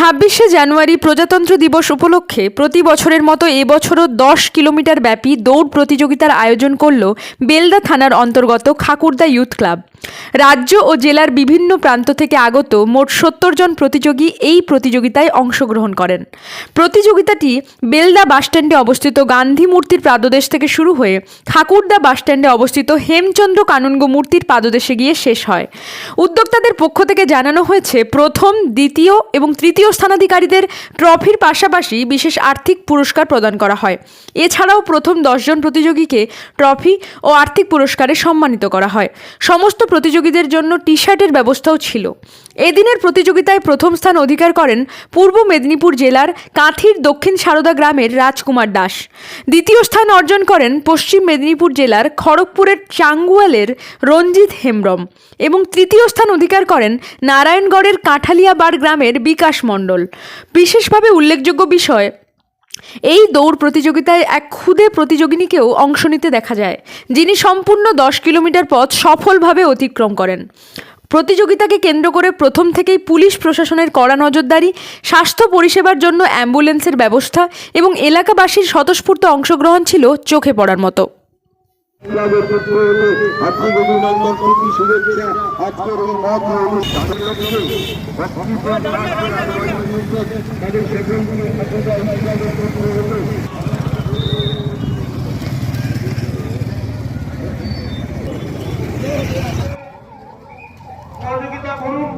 ছাব্বিশে জানুয়ারি প্রজাতন্ত্র দিবস উপলক্ষে প্রতি বছরের মতো এবছরও দশ কিলোমিটার ব্যাপী দৌড় প্রতিযোগিতার আয়োজন করল বেলদা থানার অন্তর্গত খাকুরদা ইউথ ক্লাব। রাজ্য ও জেলার বিভিন্ন প্রান্ত থেকে আগত মোট সত্তর জন প্রতিযোগী এই প্রতিযোগিতায় অংশগ্রহণ করেন। প্রতিযোগিতাটি বেলদা বাসস্ট্যান্ডে অবস্থিত গান্ধী মূর্তির পাদদেশ থেকে শুরু হয়ে খাকুরদা বাসস্ট্যান্ডে অবস্থিত হেমচন্দ্র কানুনগো মূর্তির পাদদেশে গিয়ে শেষ হয়। উদ্যোক্তাদের পক্ষ থেকে জানানো হয়েছে, প্রথম, দ্বিতীয় এবং তৃতীয় স্থানাধিকারীদের ট্রফির পাশাপাশি বিশেষ আর্থিক পুরস্কার প্রদান করা হয়। এছাড়াও প্রথম দশজন প্রতিযোগীকে ট্রফি ও আর্থিক পুরস্কারে সম্মানিত করা হয়। সমস্ত প্রতিযোগীদের জন্য টি শার্টের ব্যবস্থাও ছিল। এদিনের প্রতিযোগিতায় প্রথম স্থান অধিকার করেন পূর্ব মেদিনীপুর জেলার কাঁথির দক্ষিণ সারদা গ্রামের রাজকুমার দাস। দ্বিতীয় স্থান অর্জন করেন পশ্চিম মেদিনীপুর জেলার খড়গপুরের চাঙ্গুয়ালের রঞ্জিত হেমব্রম এবং তৃতীয় স্থান অধিকার করেন নারায়ণগড়ের কাঁঠালিয়াবাড় গ্রামের বিকাশ মণ্ডল। বিশেষভাবে উল্লেখযোগ্য বিষয়, এই দৌড় প্রতিযোগিতায় এক ক্ষুদে প্রতিযোগিনীকেও অংশ নিতে দেখা যায়, যিনি সম্পূর্ণ দশ কিলোমিটার পথ সফলভাবে অতিক্রম করেন। প্রতিযোগিতাকে কেন্দ্র করে প্রথম থেকেই পুলিশ প্রশাসনের কড়া নজরদারি, স্বাস্থ্য পরিষেবার জন্য অ্যাম্বুলেন্সের ব্যবস্থা এবং এলাকাবাসীর স্বতঃস্ফূর্ত অংশগ্রহণ ছিল চোখে পড়ার মতো ক্লাবের পক্ষ হতে হার্দিক অভিনন্দন প্রীতি শুভেচ্ছা আজকের এই মত তাদের সেখানগুলো ক্লাবের পক্ষ হতে সহযোগিতা করুন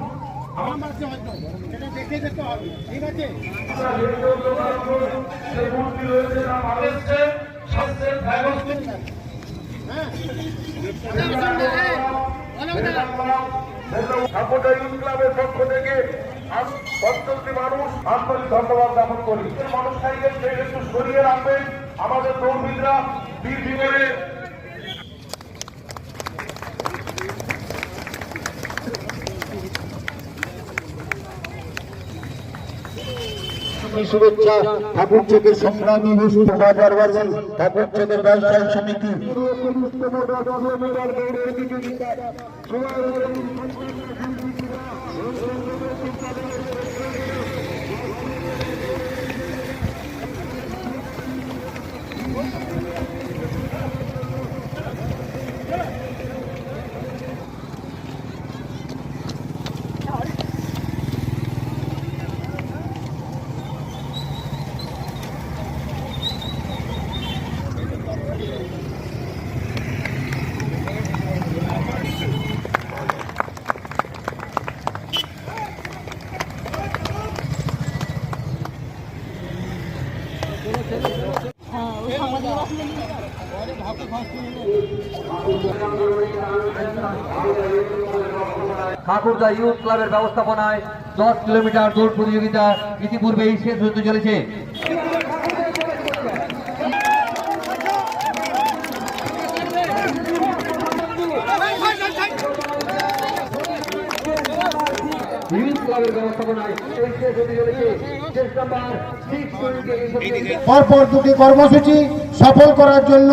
মানুষ আন্তরিক ধন্যবাদ জ্ঞাপন মানুষ একটু সরিয়ে রাখবেন আমাদের দৌড়বিদরা বীর জীবনে শুভেচ্ছা ঠাকুর চোখের সংগ্রামী বাজার বাজার ঠাকুর চোখের ব্যবসায়ী সমিতি। ঠাকুরদা ইউথ ক্লাবের ব্যবস্থাপনায় দশ কিলোমিটার দৌড় প্রতিযোগিতা ইতিপূর্বেই শেষ হতে চলেছে। পরপর দুটি কর্মসূচি সফল করার জন্য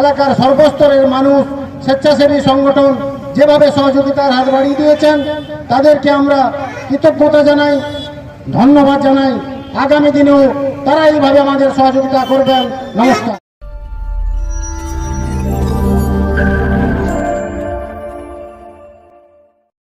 এলাকার সর্বস্তরের মানুষ স্বেচ্ছাসেবী সংগঠন যেভাবে সহযোগিতার হাত বাড়িয়ে দিয়েছেন, তাদেরকে আমরা কৃতজ্ঞতা জানাই, ধন্যবাদ জানাই। আগামী দিনেও তারা এইভাবে আমাদের সহযোগিতা করবেন। নমস্কার।